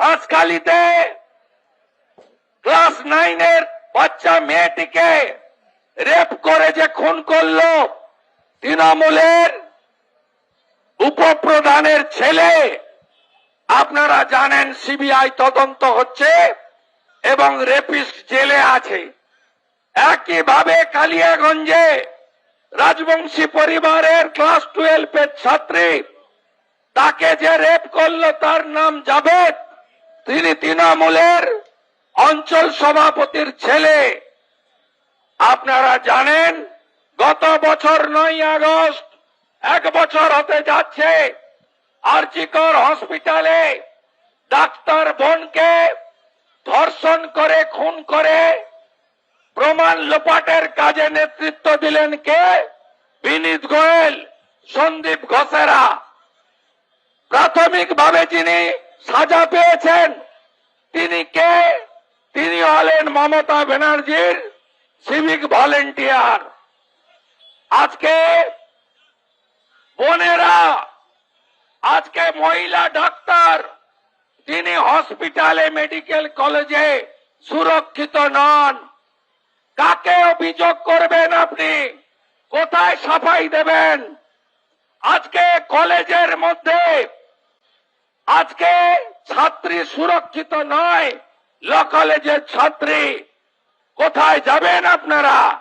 হাঁসখালিতে class নাইনের বাচ্চা মেয়েটিকে রেপ করে যে খুন করল, তৃণমূলের উপপ্রধানের ছেলে, আপনারা জানেন সিবিআই তদন্ত হচ্ছে এবং রেপিস্ট জেলে আছে। একইভাবে কালিয়াগঞ্জে রাজবংশী পরিবারের ক্লাস টুয়েলভের ছাত্রী, তাকে যে রেপ করল তার নাম জাভেদ। তিনি তৃণমূলের অঞ্চল সভাপতির ছেলে। আপনারা জানেন, গত বছর নয় আগস্ট, এক বছর হতে যাচ্ছে, আরজিকর হসপিটালে ডাক্তার বোনকে ধর্ষণ করে, খুন করে প্রমাণ লোপাটের কাজে নেতৃত্ব দিলেন কে? বিনীত গোয়েল, সন্দীপ ঘোষেরা। প্রাথমিকভাবে যিনি সাজা পেয়েছেন। তিনি কে? তিনি হলেন মমতা ব্যানার্জির সিভিক ভলেন্টিয়ার আজকে বোনেরা, আজকে মহিলা ডাক্তার তিনি হসপিটালে মেডিকেল কলেজে সুরক্ষিত নন। কাকে অভিযোগ করবেন আপনি? কোথায় সাফাই দেবেন? আজকে কলেজের মধ্যে ছাত্রী সুরক্ষিত নয়। ল কলেজের ছাত্রী, কোথায় যাবেন আপনারা?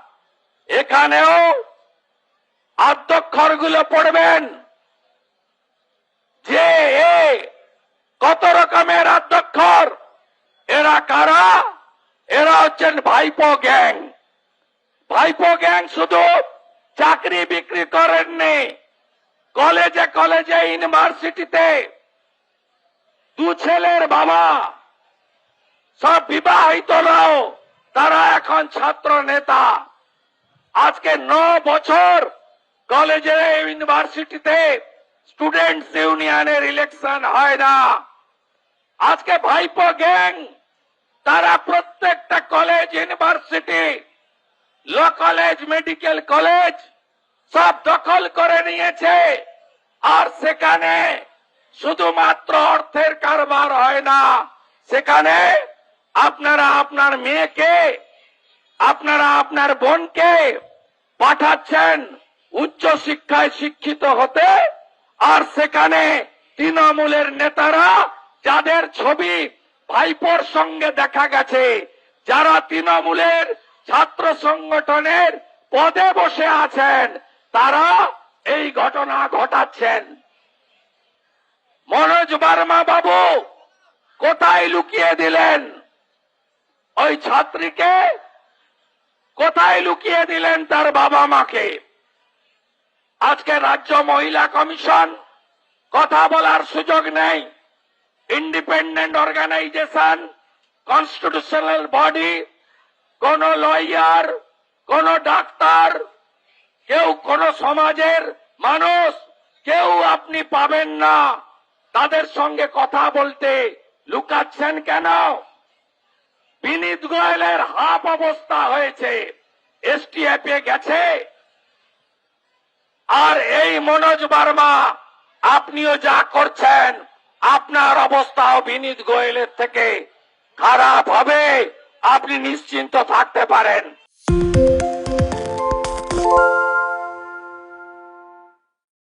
এখানেও আদ্যক্ষরগুলো পড়বেন। যে, এ, কত রকমের আদ্যক্ষর এরা কারা? এরা হচ্ছেন ভাইপো গ্যাং। ভাইপো গ্যাং শুধু চাকরি বিক্রি করেননি। কলেজে কলেজে, ইউনিভার্সিটিতে ছেলের বাবা। সব বিবাহিত নাও, তারা এখন ছাত্র নেতা। আজকে ন বছর কলেজে, ইউনিভার্সিটিতে স্টুডেন্টস ইউনিয়নের ইলেকশন হয় না। আজকে ভাইপো গ্যাং, তারা প্রত্যেকটা college, university, law college, medical college সব দখল করে নিয়েছে। আর সেখানে শুধুমাত্র অর্থের কারবার হয় না, সেখানে আপনারা আপনার মেয়েকে, আপনারা আপনার বোনকে পাঠাচ্ছেন, উচ্চ শিক্ষায় শিক্ষিত হতে, আর সেখানে তৃণমূলের নেতারা যাদের ছবি ভাইপোর সঙ্গে দেখা গেছে, যারা তৃণমূলের ছাত্র সংগঠনের পদে বসে আছেন, তারা এই ঘটনা ঘটাচ্ছেন। মনোজ বার্মা বাবু, কোথায় লুকিয়ে দিলেন? ওই ছাত্রীকে কোথায় লুকিয়ে দিলেন তার বাবা মাকে? আজকে রাজ্য মহিলা কমিশন কথা বলার সুযোগ নেই। ইন্ডিপেন্ডেন্ট অর্গানাইজেশন কনস্টিটিউশনাল বডি কোন লয়ার কোন ডাক্তার, কেউ কোন সমাজের মানুষ, কেউ আপনি পাবেন না। তাদের সঙ্গে কথা বলতে লুকাচ্ছেন কেন? বিনীত গোয়েলের হাফ অবস্থা হয়েছে। এসটিএফ এ গেছে। আর এই মনোজ বার্মা, আপনিও যা করছেন, আপনার অবস্থাও বিনীত গোয়েলের থেকে খারাপ হবে। আপনি নিশ্চিন্ত থাকতে পারেন।